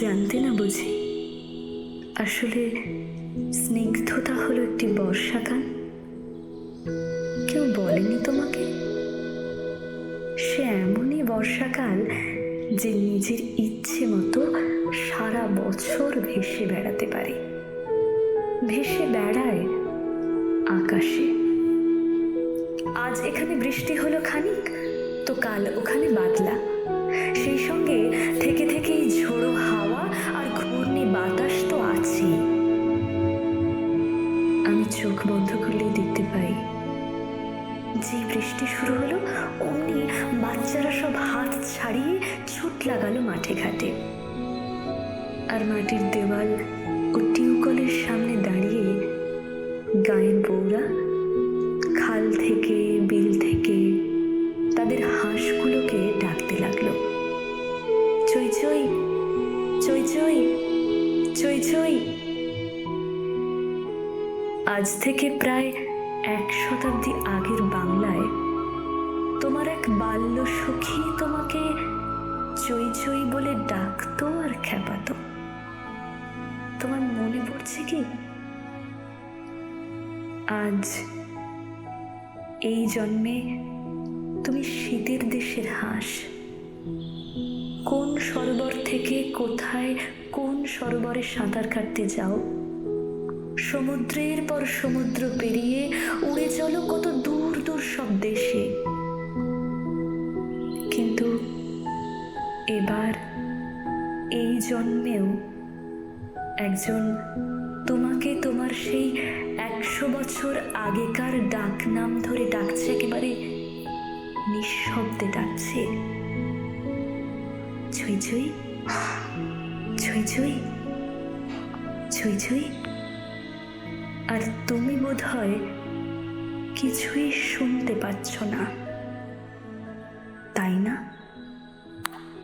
জানতে না বুঝি। আসলে স্নিগ্ধতা হলো একটি বর্ষাকাল কেউ বলেনি তোমাকে? সে এমনই বর্ষাকাল যে নিজের ইচ্ছে মতো সারা বছর ভেসে বেড়াতে পারে। ভেসে বেড়ায় আকাশে। আজ এখানে বৃষ্টি হলো খানিক, তো কাল ওখানে বাদলা। সেই সঙ্গে থেকে বৃষ্টি শুরু হলো, অমনি বাচ্চারা সব হাত ছাড়িয়ে ছুট লাগালো মাঠে ঘাটে। আর মাটির দেওয়াল ও টিউকলের সামনে দাঁড়িয়ে গায়ের বউরা খাল থেকে, বিল থেকে তাদের হাঁসগুলোকে ডাকতে লাগল। চই চই চই চই চই চই। আজ থেকে প্রায় এক শতাব্দী আগের বাংলায়, তোমার এক বাল্য সখী তোমাকে চই চই বলে ডাকতো আর খেপাতো। তোমার মনে পড়ছে কি? আজ এই জন্মে তুমি শীতের দেশের হাঁস। কোন সরোবর থেকে কোথায় কোন সরোবরে সাঁতার কাটতে যাও? সমুদ্রের পর সমুদ্র পেরিয়ে উড়ে চলো কত দূর দূর সব দেশে। কিন্তু এবার এই জন্মেও একজন তোমাকে তোমার সেই একশো বছর আগেকার ডাক নাম ধরে ডাকছে, একেবারে নিঃশব্দে ডাকছে। ছুঁই ছুঁই ছুঁই ছুঁই ছুঁই ছুঁই। আর তুমি বোধহয় কিছুই শুনতে পাচ্ছ না।